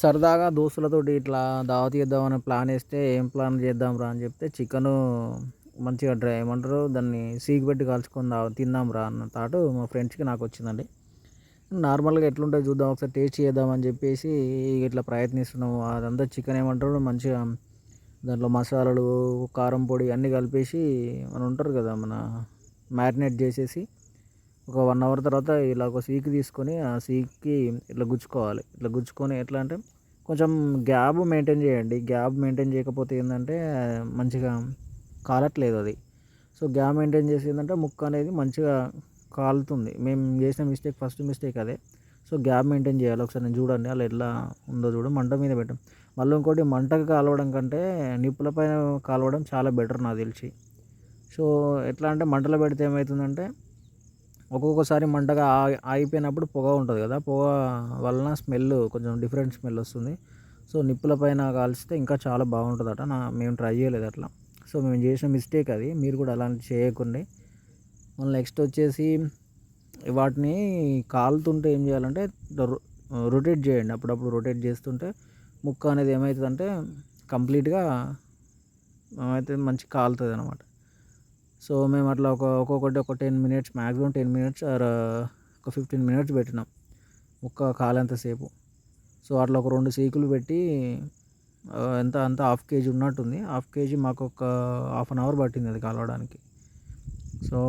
సరదాగా దోస్తులతోటి ఇట్లా దావత్ చేద్దామని ప్లాన్ వేస్తే ఏం ప్లాన్ చేద్దాం రా అని చెప్తే చికెను మంచిగా డ్రై ఏమంటారు? దాన్ని సీకి పెట్టి కాల్చుకొని దా తిందాం రా అన్న తాటు మా ఫ్రెండ్స్కి నాకు వచ్చిందండి. నార్మల్గా ఎట్లుంటుంది చూద్దాం ఒకసారి టేస్ట్ చేద్దామని చెప్పేసి ఇట్లా ప్రయత్నిస్తున్నాము. అదంతా చికెన్ ఏమంటారు? మంచిగా దాంట్లో మసాలాలు కారం పొడి అన్నీ కలిపేసి మన ఉంటారు కదా మన మ్యారినేట్ చేసేసి ఒక వన్ అవర్ తర్వాత ఇలా ఒక సీక్ తీసుకొని ఆ సీక్కి ఇట్లా గుచ్చుకోవాలి. ఇట్లా గుచ్చుకొని ఎట్లా అంటే కొంచెం గ్యాప్ మెయింటైన్ చేయండి. గ్యాప్ మెయింటైన్ చేయకపోతే ఏంటంటే మంచిగా కాలట్లేదు అది. సో గ్యాప్ మెయింటైన్ చేసి ఏంటంటే ముక్క అనేది మంచిగా కాలుతుంది. మేము చేసిన మిస్టేక్ ఫస్ట్ మిస్టేక్ అదే. సో గ్యాప్ మెయింటైన్ చేయాలి. ఒకసారి నేను చూడండి అలా ఎట్లా ఉందో చూడు. మంట మీద పెట్టాం. మళ్ళీ ఇంకోటి మంటకు కాలవడం కంటే నిప్పుల పైన కాలవడం చాలా బెటర్ నాకు తెలిసి. సో ఎట్లా అంటే మంటలో పెడితే ఏమవుతుందంటే ఒక్కొక్కసారి మంటగా ఆగిపోయినప్పుడు పొగ ఉంటుంది కదా పొగ వలన స్మెల్ కొంచెం డిఫరెంట్ స్మెల్ వస్తుంది. సో నిప్పుల పైన కాల్చితే ఇంకా చాలా బాగుంటుందట. నా మేము ట్రై చేయలేదు అట్లా. సో మేము చేసిన మిస్టేక్ అది. మీరు కూడా అలాంటి చేయకండి. మళ్ళీ నెక్స్ట్ వచ్చేసి వాటిని కాలుతుంటే ఏం చేయాలంటే రొటేట్ చేయండి. అప్పుడప్పుడు రొటేట్ చేస్తుంటే ముక్క అనేది ఏమవుతుందంటే కంప్లీట్గా అయితే మంచి కాలుతుంది అనమాట సో మేము అట్లా ఒక ఒక్కొక్కటి ఒక ten minutes maximum ten minutes or ఒక ఫిఫ్టీన్ మినిట్స్ పెట్టినాం ముక్క కాలేంతసేపు సో అట్లా ఒక రెండు సీకులు పెట్టి ఎంత అంత హాఫ్ కేజీ ఉన్నట్టుంది. హాఫ్ కేజీ మాకు ఒక హాఫ్ అన్ అవర్ పట్టింది అది కలవడానికి. సో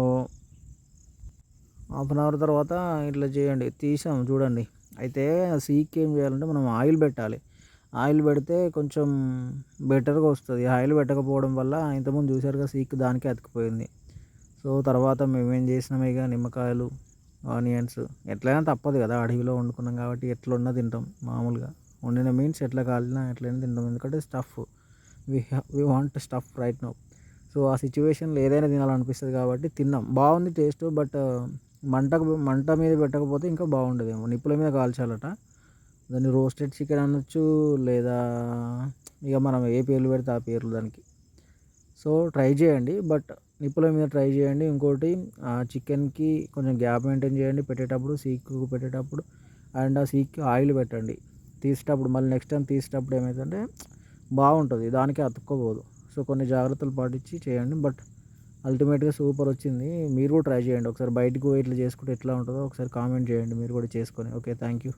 హాఫ్ అన్ అవర్ తర్వాత ఇట్లా చేయండి తీసాం చూడండి. అయితే సీక్ ఏం చేయాలంటే మనం ఆయిల్ పెట్టాలి. ఆయిల్ పెడితే కొంచెం బెటర్గా వస్తుంది. ఆయిల్ పెట్టకపోవడం వల్ల ఇంతకుముందు చూసారుగా సీక్ దానికే అతికిపోయింది సో తర్వాత మేమేం చేసినాం ఇక నిమ్మకాయలు ఆనియన్స్ ఎట్లయినా తప్పదు కదా అడవిలో వండుకున్నాం కాబట్టి ఎట్లున్నా తింటాం మామూలుగా. వండిన మీన్స్ ఎట్లా కాలినా ఎట్లయినా తింటాం ఎందుకంటే stuff we we want stuff right no so ఆ సిచ్యువేషన్లో ఏదైనా తినాలనిపిస్తుంది కాబట్టి తిన్నాం. బాగుంది టేస్ట్ బట్ మంటకు మంట మీద పెట్టకపోతే ఇంకా బాగుండేదేమో. నిప్పుల మీద కాల్చాలట. దాన్ని రోస్టెడ్ చికెన్ అనొచ్చు లేదా ఇక మనం ఏ పేర్లు పెడితే ఆ పేర్లు దానికి. సో ట్రై చేయండి బట్ నిప్పుల మీద ట్రై చేయండి. ఇంకోటి ఆ చికెన్కి కొంచెం గ్యాప్ మెయింటైన్ చేయండి. పెట్టేటప్పుడు సీక్ పెట్టేటప్పుడు అండ్ ఆ సీక్కి ఆయిల్ పెట్టండి. తీసేటప్పుడు మళ్ళీ నెక్స్ట్ టైం తీసేటప్పుడు ఏమైందంటే బాగుంటుంది. దానికి అతుక్కోబోదు సో కొన్ని జాగ్రత్తలు పాటించి చేయండి. బట్ అల్టిమేట్గా సూపర్ వచ్చింది. మీరు కూడా ట్రై చేయండి. ఒకసారి బయటకు పోయి ఇట్లా చేసుకుంటే ఎట్లా ఉంటుందో ఒకసారి కామెంట్ చేయండి. మీరు కూడా చేసుకొని. Okay thank you